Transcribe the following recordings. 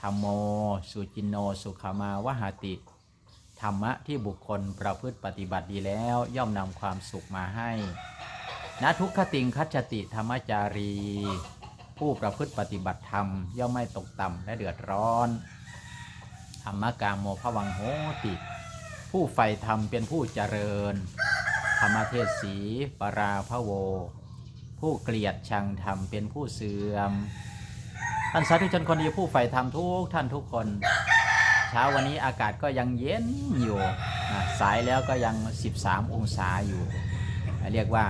ธรรมโม สุจินโน สุขามาวหาติ ธรรมะที่บุคคลประพฤติปฏิบัติดีแล้วย่อมนำความสุขมาให้ณทุกขติงคัจจติธรรมจารี ผู้ประพฤติปฏิบัติธรรม ย่อมไม่ตกต่ำและเดือดร้อนธรรมกามโมภวังโหติ ผู้ใฝ่ธรรมเป็นผู้เจริญ ธรรมเทศสีปราพะโว ผู้เกลียดชังธรรมเป็นผู้เสื่อม ท่านสาธุชนคนดีผู้ใฝ่ธรรมทุกท่านทุกคน เช้าวันนี้อากาศก็ยังเย็นอยู่นะสายแล้วก็ยัง 13 องศาอยู่ เรียกว่า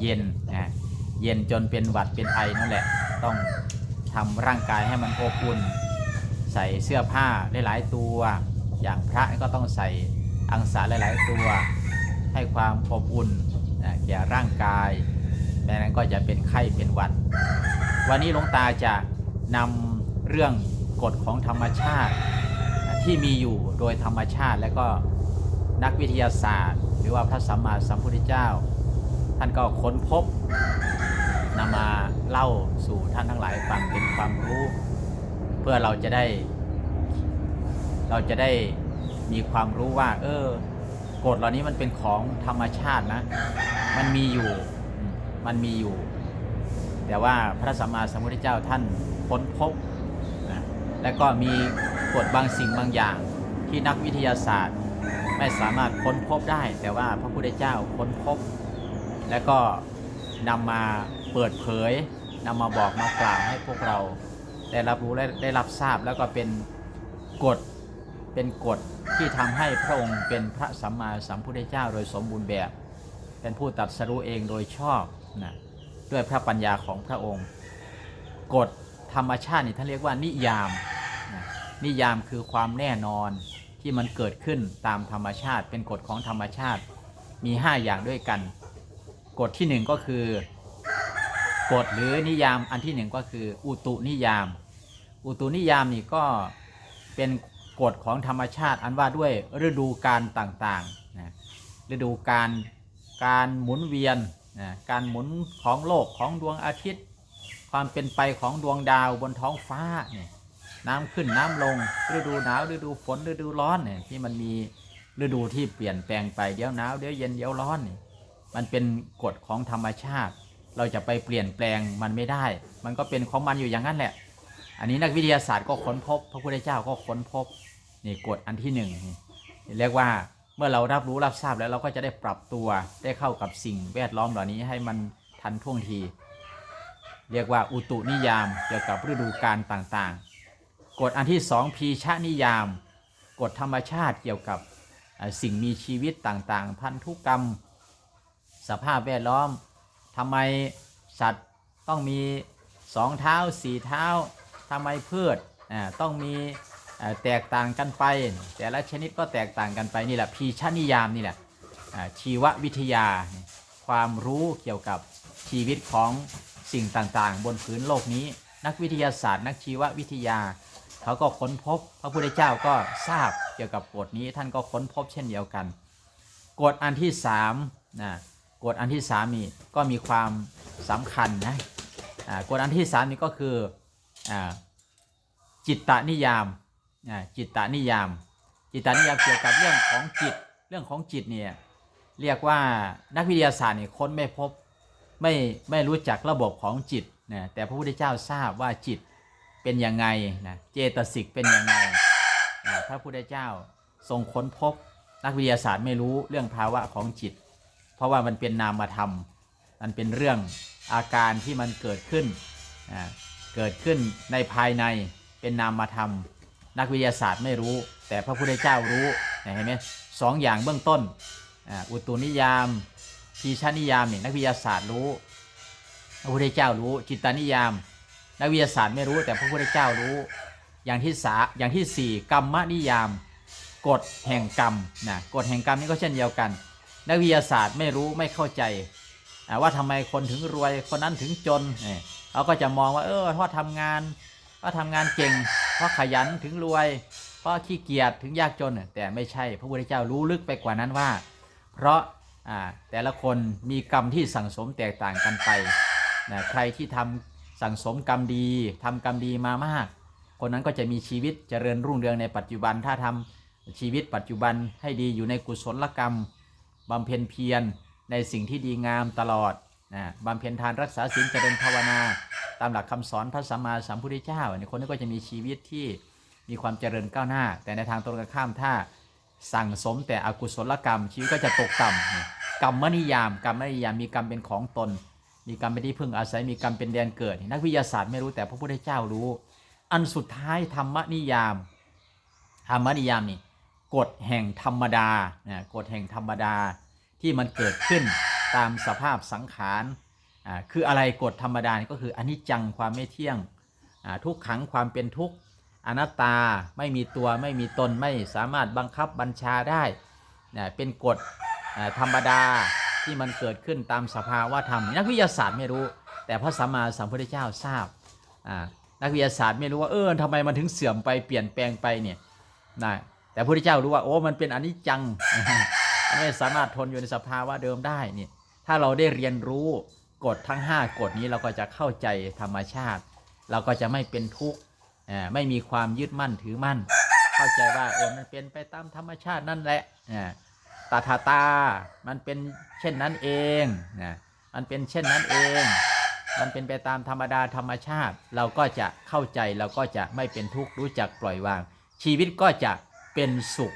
เย็นนะเย็นจนเป็นหวัดเป็นไอนั่นแหละ ต้องทำร่างกายให้มันอบอุ่น ใส่เสื้อผ้าหลายๆตัว อย่างพระก็ต้องใส่อังสาหลาย ๆ ตัว ให้ความอบอุ่นแก่ร่างกายแม้นั้นก็จะเป็นไข้เป็นหวัด วันนี้หลวงตาจะ นำเรื่องกฎของธรรมชาติที่มีอยู่โดยธรรมชาติและก็นักวิทยาศาสตร์ หรือว่าพระสัมมาสัมพุทธเจ้า ท่านก็ค้นพบนำมาเล่าสู่ท่านทั้งหลายฟังเป็นความรู้ เพื่อเราจะได้ เราจะได้มีความรู้ว่า เออกฎเหล่านี้มันเป็นของธรรมชาตินะ มันมีอยู่ มันมีอยู่ แต่ว่าพระสัมมาสัมพุทธเจ้าท่าน ค้นพบนะและก็มีกฎบางสิ่งบางอย่างที่นักวิทยาศาสตร์ไม่สามารถค้นพบได้ แต่ว่าพระพุทธเจ้าค้นพบ และก็นำมาเปิดเผยนำมาบอกมากล่าวให้พวกเราได้รับรู้และได้รับทราบแล้วก็เป็นกฎเป็นกฎที่ทำให้พระองค์เป็นพระสัมมาสัมพุทธเจ้าโดยสมบูรณ์แบบ เป็นผู้ตัดสรู้เองโดยชอบนะด้วยพระปัญญาของพระองค์ กฎ ธรรมชาตินี่ท่านเรียกว่านิยามนะนิยามคือความแน่นอนที่มันเกิดขึ้นตามธรรมชาติ เป็นกฎของธรรมชาติมี 5 อย่างด้วยกัน กฎที่หนึ่งก็คือกฎหรือนิยามอันที่หนึ่งก็คือ อุตุนิยาม อุตุนิยามนี่ก็เป็นกฎของธรรมชาติอันว่าด้วยฤดูกาลต่างๆนะฤดูกาลการหมุนเวียนนะการหมุนของโลกของดวงอาทิตย์ ความเป็นไปของดวงดาวบนท้องฟ้าเนี่ยน้ำขึ้นน้ำลงฤดูหนาวฤดูฝนฤดูร้อนเนี่ยที่มันมีฤดูที่เปลี่ยนแปลงไปเดี๋ยวหนาวเดี๋ยวเย็นเดี๋ยวร้อนนี่มันเป็นกฎของธรรมชาติ เราจะไปเปลี่ยนแปลงมันไม่ได้ มันก็เป็นของมันอยู่อย่างนั้นแหละ อันนี้นักวิทยาศาสตร์ก็ค้นพบ พระพุทธเจ้าก็ค้นพบนี่กฎอันที่หนึ่งเรียกว่าเมื่อเรารับรู้รับทราบแล้วเราก็จะได้ปรับตัวได้เข้ากับสิ่งแวดล้อมเหล่านี้ให้มันทันท่วงที เรียกว่าอุตุนิยามเกี่ยวกับฤดูกาลต่างๆ กฎอันที่สองพีชนิยาม กฎธรรมชาติเกี่ยวกับสิ่งมีชีวิตต่างๆ พันธุกรรม สภาพแวดล้อมทำไมสัตว์ต้องมีสองเท้าสี่เท้าทำไมพืชต้องมีแตกต่างกันไป แต่ละชนิดก็แตกต่างกันไปนี่แหละพีชนิยามนี่แหละชีววิทยา ความรู้เกี่ยวกับชีวิตของ สิ่งต่างๆ บนพื้นโลกนี้ นักวิทยาศาสตร์ นักชีววิทยา เขาก็ค้นพบ พระพุทธเจ้าก็ทราบเกี่ยวกับกฎนี้ท่านก็ค้นพบเช่นเดียวกันกฎอันที่สามนะกฎอันที่สามนี่ก็มีความสำคัญนะกฎอันที่สามนี่ก็คืออจิตตนิยามจิตตนิยาม จิตตนิยามเกี่ยวกับเรื่องของจิตเรื่องของจิตเนี่ยเรียกว่านักวิทยาศาสตร์นี่ค้นไม่พบ ไม่ไม่รู้จักระบบของจิตนะแต่พระพุทธเจ้าทราบว่าจิตเป็นยังไงนะเจตสิกเป็นยังไงนะพระพุทธเจ้าทรงค้นพบนักวิทยาศาสตร์ไม่รู้เรื่องภาวะของจิต เพราะว่ามันเป็นนามธรรมมันเป็นเรื่องอาการที่มันเกิดขึ้นอ่าเกิดขึ้นในภายในเป็นนามธรรม นักวิทยาศาสตร์ไม่รู้ แต่พระพุทธเจ้ารู้เนี่ยเห็นไหมสองอย่างเบื้องต้นอุตุนิยาม พีชานิยามเนี่ยนักวิทยาศาสตร์รู้พระพุทธเจ้ารู้ จิตตานิยาม นักวิทยาศาสตร์ไม่รู้แต่พระพุทธเจ้ารู้ อย่างที่สาอย่างที่สี่กรรมนิยาม กฎแห่งกรรมนะกฎแห่งกรรมนี่ก็เช่นเดียวกัน นักวิทยาศาสตร์ไม่รู้ไม่เข้าใจอ่าว่าทำไมคนถึงรวยคนนั้นถึงจนเขาก็จะมองว่าเออเพราะทำงานเพราะทำงานเก่ง เพราะขยันถึงรวย เพราะขี้เกียจถึงยากจนแต่ไม่ใช่พระพุทธเจ้ารู้ลึกไปกว่านั้นว่า เพราะ แต่ละคนมีกรรมที่สั่งสมแตกต่างกันไปนะใครที่ทำสั่งสมกรรมดีทำกรรมดีมามาก คนนั้นก็จะมีชีวิตเจริญรุ่งเรืองในปัจจุบันถ้าทำชีวิตปัจจุบันให้ดีอยู่ในกุศลกรรมบำเพ็ญเพียรในสิ่งที่ดีงามตลอดนะบำเพ็ญทานรักษาศีลเจริญภาวนา ตามหลักคำสอนพระสัมมาสัมพุทธเจ้าเนี่ยคนนี้ก็จะมีชีวิตที่มีความเจริญก้าวหน้า แต่ในทางตรงกันข้ามถ้า สั่งสมแต่อกุศลกรรม ชีวิตก็จะตกต่ำกรรมนิยามกรรมนิยามมีกรรมเป็นของตน มีกรรมเป็นที่พึ่งอาศัยมีกรรมเป็นแดนเกิด นักวิทยาศาสตร์ไม่รู้แต่พระพุทธเจ้ารู้ อันสุดท้ายธรรมนิยามธรรมนิยามนี่กฎแห่งธรรมดานะกฎแห่งธรรมดาที่มันเกิดขึ้นตามสภาพสังขารคืออะไรกฎธรรมดาก็คืออนิจจังความไม่เที่ยงทุกขังความเป็นทุกข์ อนัตตาไม่มีตัวไม่มีตนไม่สามารถบังคับบัญชาได้นะเป็นกฎธรรมดาที่มันเกิดขึ้นตามสภาวะธรรม นักวิทยาศาสตร์ไม่รู้ แต่พระสัมมาสัมพุทธเจ้าทราบนักวิทยาศาสตร์ไม่รู้ว่าเออทำไมมันถึงเสื่อมไปเปลี่ยนแปลงไปเนี่ยนะแต่พระพุทธเจ้ารู้ว่าโอ้มันเป็นอนิจจังไม่สามารถทนอยู่ในสภาวะเดิมได้เนี่ยถ้าเราได้เรียนรู้กฎทั้ง 5 กฎนี้เราก็จะเข้าใจธรรมชาติ เราก็จะไม่เป็นทุกข์ ไม่มีความยึดมั่นถือมั่น เข้าใจว่าเออมันเป็นไปตามธรรมชาตินั่นแหละอ่าตาทาตา มันเป็นเช่นนั้นเองนะมันเป็นเช่นนั้นเอง มันเป็นไปตามธรรมดาธรรมชาติ เราก็จะเข้าใจเราก็จะไม่เป็นทุกข์รู้จักปล่อยวาง ชีวิตก็จะเป็นสุข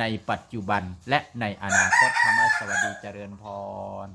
ในปัจจุบันและในอนาคตธรรมสวัสดีเจริญพร